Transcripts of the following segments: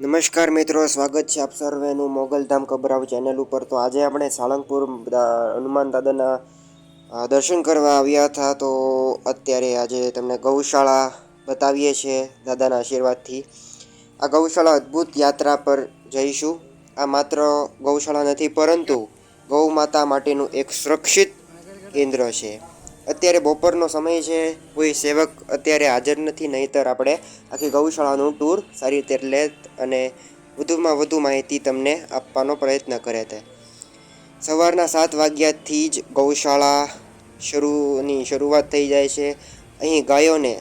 નમસ્કાર મિત્રો, સ્વાગત છે આપ સર્વેનું મોગલધામ કબરાવ ચેનલ ઉપર. તો આજે આપણે સાળંગપુર હનુમાન દાદાના દર્શન કરવા આવ્યા હતા. તો અત્યારે આજે તમને ગૌશાળા બતાવીએ છીએ દાદાના આશીર્વાદથી. આ ગૌશાળા અદ્ભુત યાત્રા પર જઈશું. આ માત્ર ગૌશાળા નથી, પરંતુ ગૌ માતા માટેનું એક સુરક્ષિત કેન્દ્ર છે. અત્યારે બપોરનો સમય છે. કોઈ સેવક અત્યારે હાજર નથી, નહીંતર આપણે આખી ગૌશાળાનું ટૂર સારી રીતે લે અને વધુમાં વધુ માહિતી તમને આપવાનો પ્રયત્ન કરે છે સવારના સાત વાગ્યાથી જ ગૌશાળા શરૂની શરૂઆત થઈ જાય છે. અહીં ગાયોને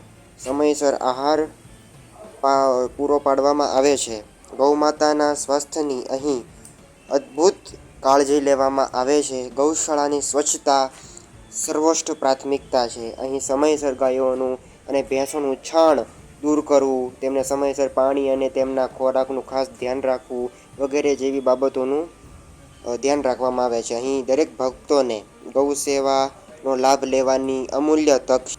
સમયસર આહાર પૂરો પાડવામાં આવે છે. ગૌ માતાના સ્વાસ્થ્યની અહીં અદ્ભુત કાળજી લેવામાં આવે છે. ગૌશાળાની સ્વચ્છતા સર્વોચ્ચ પ્રાથમિકતા છે. અહીં સમયસર ગાયોનું અને ભેંસોનું છાણ દૂર કરવું, તેમને સમયસર પાણી અને તેમના ખોરાકનું ખાસ ધ્યાન રાખવું વગેરે જેવી બાબતોનું ધ્યાન રાખવામાં આવે છે. અહીં દરેક ભક્તોને ગૌ સેવાનો લાભ લેવાની અમૂલ્ય તક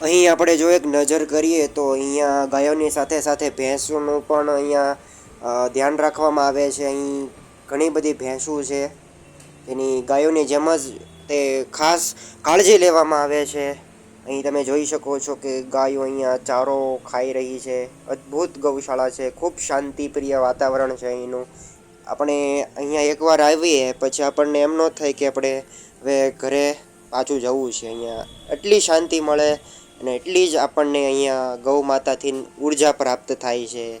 અહીં આપણે જો એક નજર કરીએ તો અહીંયા ગાયોની સાથે સાથે ભેંસોનું પણ અહીંયા ધ્યાન રાખવામાં આવે છે. અહીં ઘણી બધી ભેંસો છે. એની ગાયોની જેમ જ તે ખાસ કાળજી લેવામાં આવે છે. અહીં તમે જોઈ શકો છો કે ગાયો અહીંયા ચારો ખાઈ રહી છે. અદ્ભુત ગૌશાળા છે. ખૂબ શાંતિપ્રિય વાતાવરણ છે અહીંનું. આપણે અહીંયા એકવાર આવીએ પછી આપણને એમ ન થાય કે આપણે હવે ઘરે પાછું જવું છે અહીંયા. એટલી શાંતિ મળે અને એટલી જ આપણને અહીંયા ગૌ માતાથી ઊર્જા પ્રાપ્ત થાય છે.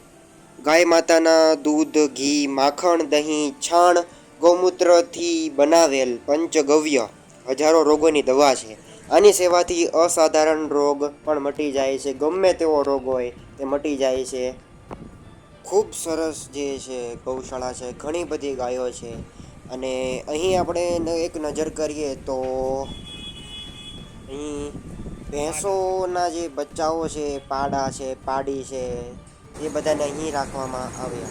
ગાય માતાના દૂધ, ઘી, માખણ, દહીં, છાણ ગૌમૂત્રથી બનાવેલ પંચગવ્ય હજારો રોગોની દવા છે. આની સેવાથી અસાધારણ રોગ પણ મટી જાય છે. ગમે તેવો રોગ હોય તે મટી જાય છે. ખૂબ સરસ જે છે ગૌશાળા છે, ઘણી બધી ગાયો છે. અને અહીં આપણે એક નજર કરીએ તો અહીં ભેંસોના જે બચ્ચાઓ છે, પાડા છે, પાડી છે, એ બધાને અહીં રાખવામાં આવ્યા.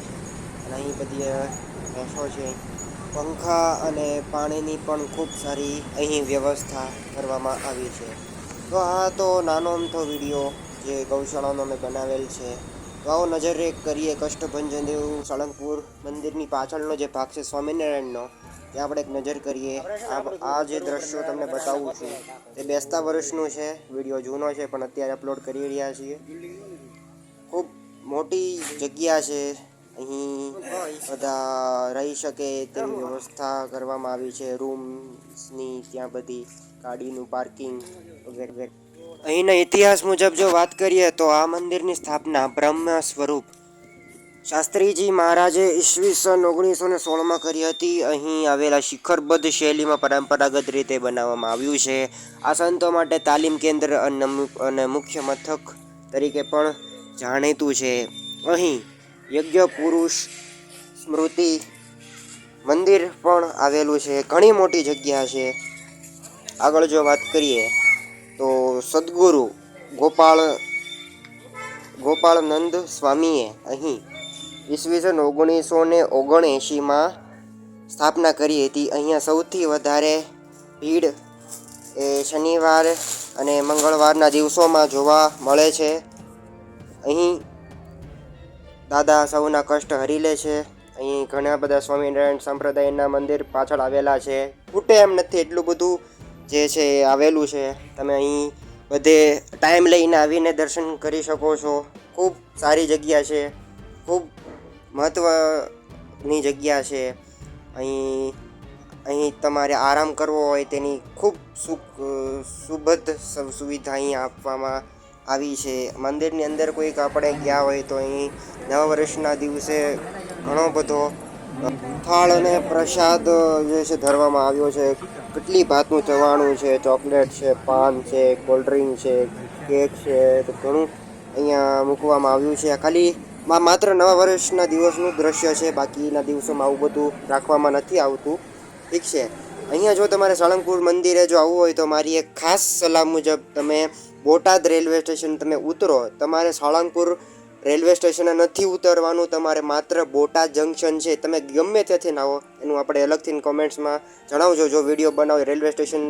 અને અહીં બધી ભેંસો છે. પંખા અને પાણીની પણ ખૂબ સારી અહીં વ્યવસ્થા કરવામાં આવી છે. તો આ તો નાનો અમથો વીડિયો જે ગૌશાળાનો મેં બનાવેલ છે. તો આવો નજર કરીએ કષ્ટભંજન સળંગપુર મંદિરની પાછળનો જે ભાગ છે સ્વામિનારાયણનો. ત્યાં આપણે એક નજર કરીએ. આ જે દ્રશ્યો તમને બતાવું છું, તે બેસતા વર્ષનું છે, વીડિયો જૂનો છે, પણ અત્યારે અપલોડ કરી રહ્યા છીએ. ખૂબ મોટી જગ્યા છે અહીં બધા રહી શકે તેવી વ્યવસ્થા કરવામાં આવી છે. રૂમ્સની ત્યાં બધી ગાડીનું પાર્કિંગ વગેરે અહીંના ઇતિહાસ મુજબ જો વાત કરીએ તો આ મંદિરની સ્થાપના બ્રહ્મ સ્વરૂપ શાસ્ત્રીજી મહારાજે ઈસવીસન ઓગણીસો ને સોળમાં કરી હતી. અહીં આવેલા શિખરબદ્ધ શૈલીમાં પરંપરાગત રીતે બનાવવામાં આવ્યું છે. આ સંતો માટે તાલીમ કેન્દ્ર અને મુખ્ય મથક તરીકે પણ જાણીતું છે. અહીં યજ્ઞ, પુરુષ, સ્મૃતિ, મંદિર પણ આવેલું છે. ઘણી મોટી જગ્યા છે. આગળ જો વાત કરીએ, તો સદગુરુ ગોપાળ ગોપાળનંદ સ્વામીએ અહીં ઈસવીસન ઓગણીસો ને ઓગણએંશીમાં સ્થાપના કરી હતી. અહીંયા સૌથી વધારે ભીડ એ શનિવાર અને મંગળવારના દિવસોમાં જોવા મળે છે. અહીં દાદા સૌના કષ્ટ હરી લે છે. અહીં ઘણા બધા સ્વામિનારાયણ સંપ્રદાયના મંદિર પાછળ આવેલા છે. ખૂટે એમ નથી એટલું બધું જે છે એ આવેલું છે. તમે અહીં બધે ટાઈમ લઈને આવીને દર્શન કરી શકો છો. ખૂબ સારી જગ્યા છે. ખૂબ મહત્ત્વની જગ્યા છે. અહીં અહીં તમારે આરામ કરવો હોય તેની ખૂબ સુખ સુબદ્ધ સુવિધા અહીં આપવામાં આવી છે. મંદિરની અંદર કોઈક આપણે ગયા હોય તો અહીં નવા વર્ષના દિવસે ઘણો બધો ફાળ અને પ્રસાદ જે છે ધરવામાં આવ્યો છે. કેટલી ભાતનું જવાનું છે, ચોકલેટ છે, પાન છે, કોલ્ડ ડ્રિંક છે, કેક છે, તો ઘણું અહીંયા મૂકવામાં આવ્યું છે. ખાલી માત્ર નવા વર્ષના દિવસનું દ્રશ્ય છે, બાકીના દિવસોમાં આવું બધું રાખવામાં નથી આવતું. ઠીક છે. અહીંયા જો તમારે સાળંગપુર મંદિરે જો આવવું હોય તો મારી એક ખાસ સલાહ મુજબ તમે બોટાદ રેલવે સ્ટેશન તમે ઉતરો, તમારે સાળંગપુર રેલવે સ્ટેશને નથી ઉતરવાનું, તમારે માત્ર બોટાદ જંકશન છે. તમે ગમે ત્યાંથી ના આવો એનું આપણે અલગથી કોમેન્ટ્સમાં જણાવજો. જો વીડિયો બનાવે, રેલવે સ્ટેશન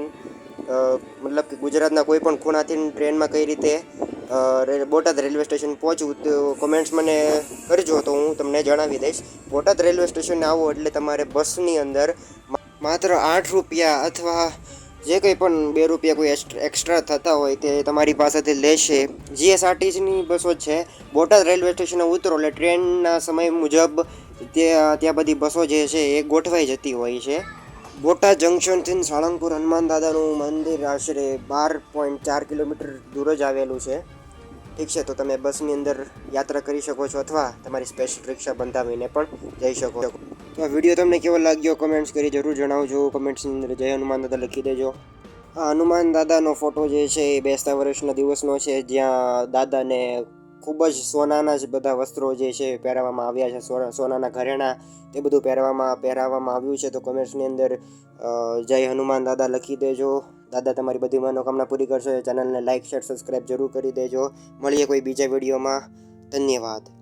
મતલબ કે ગુજરાતના કોઈ પણ ખૂણાથી ટ્રેનમાં કઈ રીતે બોટાદ રેલવે સ્ટેશન પહોંચવું, તો કમેન્ટ્સ મને કરજો, તો હું તમને જણાવી દઈશ. બોટાદ રેલવે સ્ટેશને આવો એટલે તમારે બસની અંદર માત્ર આઠ રૂપિયા અથવા જે કંઈ પણ બે રૂપિયા કોઈ એક્સ્ટ્રા થતા હોય તે તમારી પાસેથી લેશે. જીએસઆરટીસીની બસો છે. બોટાદ રેલવે સ્ટેશને ઉતરો એટલે ટ્રેનના સમય મુજબ ત્યાં ત્યાં બધી બસો જે છે એ ગોઠવાઈ જતી હોય છે. બોટાદ જંકશનથી સાળંગપુર હનુમાન દાદાનું મંદિર આશરે બાર પોઈન્ટ ચાર કિલોમીટર દૂર જ આવેલું છે. ઠીક છે, તો તમે બસની અંદર યાત્રા કરી શકો છો અથવા તમારી સ્પેશિયલ રિક્ષા બંધાવીને પણ જઈ શકો છો. તો આ વીડિયો તમને કેવો લાગ્યો? કમેન્ટ્સ કરી જરૂર જણાવજો. કમેન્ટ્સની અંદર જય હનુમાન દાદા લખી દેજો. આ હનુમાન દાદાનો ફોટો જે છે એ બેસતા વર્ષના દિવસનો છે, જ્યાં દાદાને ખૂબ જ સોનાના જ બધા વસ્ત્રો જે છે પહેરાવવામાં આવ્યા છે. સોના સોનાના ઘરેણાં તે બધું પહેરવામાં, પહેરાવવામાં આવ્યું છે. તો કમેન્ટ્સની અંદર જય હનુમાન દાદા લખી દેજો. દાદા તમારી બધી મનોકામના પૂરી કરશે. ચેનલને લાઇક શેર સબસ્ક્રાઈબ જરૂર કરી દેજો. મળીએ કોઈ બીજા વિડીયોમાં. ધન્યવાદ.